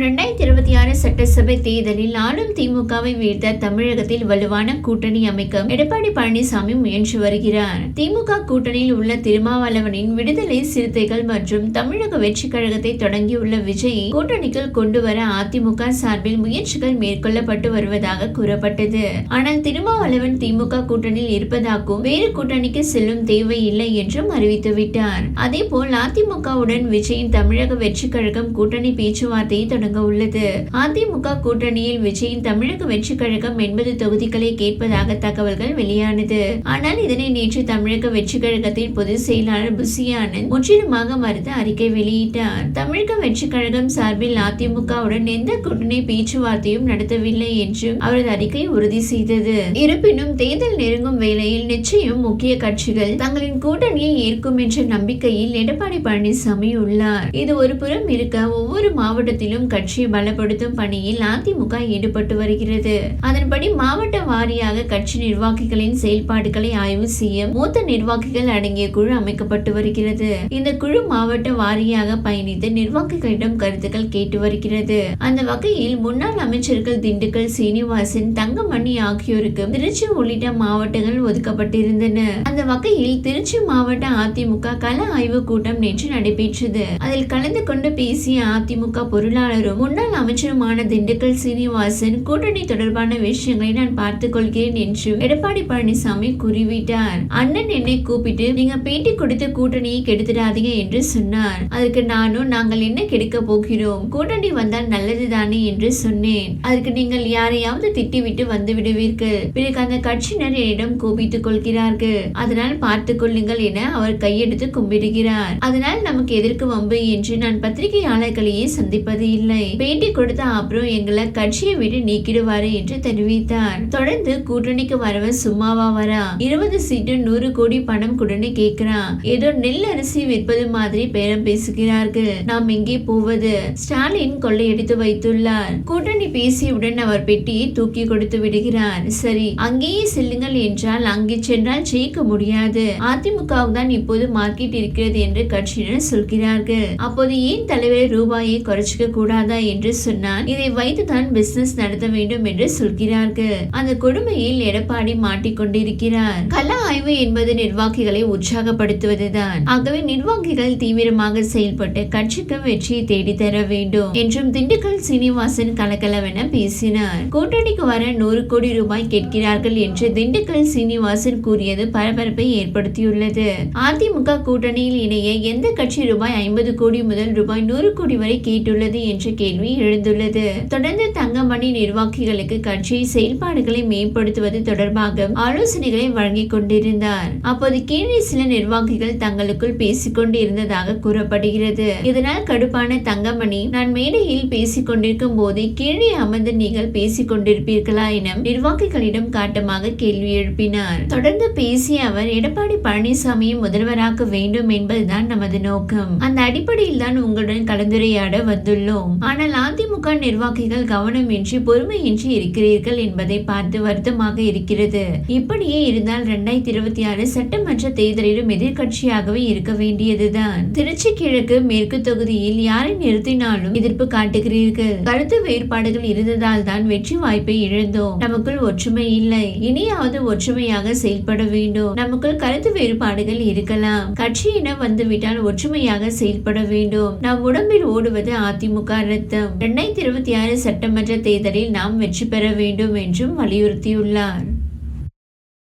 வரும் இருபத்தி ஆறு சட்டசபை தேர்தலில் ஆளும் திமுகவை வீழ்த்த தமிழகத்தில் வலுவான கூட்டணி அமைக்க எடப்பாடி பழனிசாமி முயன்று வருகிறார். திமுக கூட்டணியில் உள்ள திருமாவளவனின் விடுதலை சிறுத்தைகள் மற்றும் தமிழக வெற்றி கழகத்தை தொடங்கியுள்ள விஜய் கூட்டணிக்குள் கொண்டு வர அதிமுக சார்பில் முயற்சிகள் மேற்கொள்ளப்பட்டு வருவதாக கூறப்பட்டது. ஆனால் திருமாவளவன் திமுக கூட்டணியில் இருப்பதாகவும் வேறு கூட்டணிக்கு செல்லும் தேவையில்லை என்றும் அறிவித்துவிட்டார் அதேபோல் அதிமுகவுடன் விஜயின் தமிழக வெற்றி கழகம் கூட்டணி பேச்சுவார்த்தையை தொடங்க உள்ளது. அதிமுக கூட்டணியில் விஜயின் தமிழக வெற்றி கழகம் எண்பது தொகுதிகளை கேட்பதாக தகவல்கள் வெளியானது. ஆனால் இதனை நேற்று தமிழக வெற்றி கழகத்தின் பொதுச் செயலாளர் புசி ஆனந்த் முற்றிலுமாக மறுத்து அறிக்கை வெளியிட்டார். தமிழக வெற்றி கழகம் சார்பில் அதிமுகவுடன் எந்த கூட்டணி பேச்சுவார்த்தையும் நடத்தவில்லை என்றும் அவரது அறிக்கை உறுதி செய்தது. இருப்பினும் தேர்தல் நெருங்கும் வேளையில் நிச்சயம் முக்கிய கட்சிகள் தங்களின் கூட்டணியை ஏற்கும் என்ற நம்பிக்கையில் எடப்பாடி பழனிசாமி உள்ளார். இது ஒரு புறம் இருக்க ஒவ்வொரு மாவட்டத்திலும் கட்சியை பலப்படுத்தும் பணியில் அதிமுக ஈடுபட்டு வருகிறது. அதன்படி மாவட்ட வாரியாக கட்சி நிர்வாகிகளின் செயல்பாடுகளை ஆய்வு செய்ய மூத்த நிர்வாகிகள் அடங்கிய குழு அமைக்கப்பட்டு வருகிறது. இந்த குழு மாவட்ட வாரியாக பயணித்து நிர்வாகிகளிடம் கருத்துக்கள் கேட்டு வருகிறது. அந்த வகையில் முன்னாள் அமைச்சர்கள் திண்டுக்கல் சீனிவாசன் தங்கமணி ஆகியோருக்கு திருச்சி உள்ளிட்ட மாவட்டங்கள் ஒதுக்கப்பட்டிருந்தன. அந்த வகையில் திருச்சி மாவட்ட அதிமுக கள ஆய்வு கூட்டம் நேற்று நடைபெற்றது. அதில் கலந்து கொண்டு பேசிய அதிமுக பொருளாளர் அமைச்சரும் முன்னாள் அமைச்சருமான திண்டுக்கல் சீனிவாசன் கூட்டணி தொடர்பான விஷயங்களை நான் பார்த்துக் கொள்கிறேன் என்று எடப்பாடி பழனிசாமி கூறிவிட்டார். அண்ணன் என்னை கூப்பிட்டு நீங்க பேட்டி கொடுத்த கூட்டணியை கெடுத்துடாதீங்க என்று சொன்னார். அதுக்கு நானும் நாங்கள் என்ன கெடுக்க போகிறோம்? கூட்டணி வந்தால் நல்லதுதானே என்று சொன்னேன். அதற்கு நீங்கள் யாரையாவது திட்டிவிட்டு வந்து விடுவீர்கள். பிறகு அந்த கட்சியினர் என்னிடம் கோபித்துக் கொள்கிறார்கள். அதனால் பார்த்துக் கொள்ளுங்கள் என அவர் கையெடுத்து கும்பிடுகிறார். அதனால் நமக்கு எதற்கு வம்பு? என்று நான் பத்திரிகையாளர்களையே சந்திப்பது இல்லை. பேட்டி கொடுத்த அப்புறம் எங்களை கட்சியை விட்டு நீக்கிடுவாரு என்று தெரிவித்தார். தொடர்ந்து கூட்டணிக்கு வரவன் சும்மாவா வரா? இருபது சீட்டு நூறு கோடி பணம் கொடுன்னு கேக்குறான் ஏதோ நெல் அரிசி விற்பது மாதிரி பேரம் பேசுகிறார்கள். நாம் எங்கே போவது? ஸ்டாலின் கொள்ளையடித்து வைத்துள்ளார். கூட்டணி பேசியவுடன் அவர் பெட்டியை தூக்கி கொடுத்து விடுகிறார். சரி அங்கேயே செல்லுங்கள் என்றால் அங்கே சென்றால் ஜெயிக்க முடியாது. அதிமுகவுக்கு தான் இப்போது மார்க்கெட் இருக்கிறது என்று கட்சியினர் சொல்கிறார்கள். அப்போது ஏன் தலைவர் ரூபாயை குறைச்சிக்க கூடாது? என்று சொன்னான். இதை வைத்துதான் பிசினஸ் நடத்த வேண்டும் என்று சொல்கிறார்கள். அந்த கொடுமையில் எடப்பாடி மாட்டிக்கொண்டிருக்கிறார் கல ஆய்வு என்பது நிர்வாகிகளை உற்சாகப்படுத்துவதுதான். ஆகவே நிர்வாகிகள் தீவிரமாக செயல்பட்டு கட்சிக்கு வெற்றியை தேடித்தர வேண்டும் என்றும் திண்டுக்கல் சீனிவாசன் கலகலவென பேசினார். கூட்டணிக்கு வர நூறு கோடி ரூபாய் கேட்கிறார்கள் என்று திண்டுக்கல் சீனிவாசன் கூறியது பரபரப்பை ஏற்படுத்தியுள்ளது. அதிமுக கூட்டணியில் இணைய எந்த கட்சி ரூபாய் ஐம்பது கோடி முதல் ரூபாய் நூறு கோடி வரை கேட்டுள்ளது என்று கேள்வி எழுந்துள்ளது. தொடர்ந்து தங்கமணி நிர்வாகிகளுக்கு கட்சி செயல்பாடுகளை மேம்படுத்துவது தொடர்பாக ஆலோசனைகளை வழங்கிக் கொண்டிருந்தார். அப்போது கீழே சில நிர்வாகிகள் தங்களுக்குள் பேசிக் கொண்டிருந்ததாக கூறப்படுகிறது. இதனால் கடுப்பான தங்கமணி நான் மேடையில் பேசிக் கொண்டிருக்கும் போது கீழே அமர்ந்து நீங்கள் பேசிக் கொண்டிருப்பீர்களா என நிர்வாகிகளிடம் காட்டமாக கேள்வி எழுப்பினார். தொடர்ந்து பேசிய அவர் எடப்பாடி பழனிசாமியை முதல்வராக்க வேண்டும் என்பதுதான் நமது நோக்கம். அந்த அடிப்படையில் தான் உங்களுடன் கலந்துரையாட வந்துள்ளோம். ஆனால் அதிமுக நிர்வாகிகள் கவனமின்றி பொறுமையின்றி இருக்கிறீர்கள் என்பதை பார்த்து வருத்தமாக இருக்கிறது. இப்படியே இருந்தால் இரண்டாயிரத்தி இருபத்தி ஆறு சட்டமன்ற தேர்தலிலும் எதிர்கட்சியாகவே இருக்க வேண்டியதுதான். திருச்சி கிழக்கு மேற்கு தொகுதியில் யாரை நிறுத்தினாலும் எதிர்ப்பு காட்டுகிறீர்கள். கருத்து வேறுபாடுகள் இருந்ததால் தான் வெற்றி வாய்ப்பை இழந்தோம். நமக்குள் ஒற்றுமை இல்லை. இனியாவது ஒற்றுமையாக செயல்பட வேண்டும். நமக்குள் கருத்து வேறுபாடுகள் இருக்கலாம். கட்சியினம் வந்துவிட்டால் ஒற்றுமையாக செயல்பட வேண்டும். நம் உடம்பில் ஓடுவது அதிமுக ரத்தம் இரண்டாயிரத்தி இருபத்தி ஆறு சட்டமன்ற தேர்தலில் நாம் வெற்றி பெற வேண்டும் என்றும் வலியுறுத்தியுள்ளார்.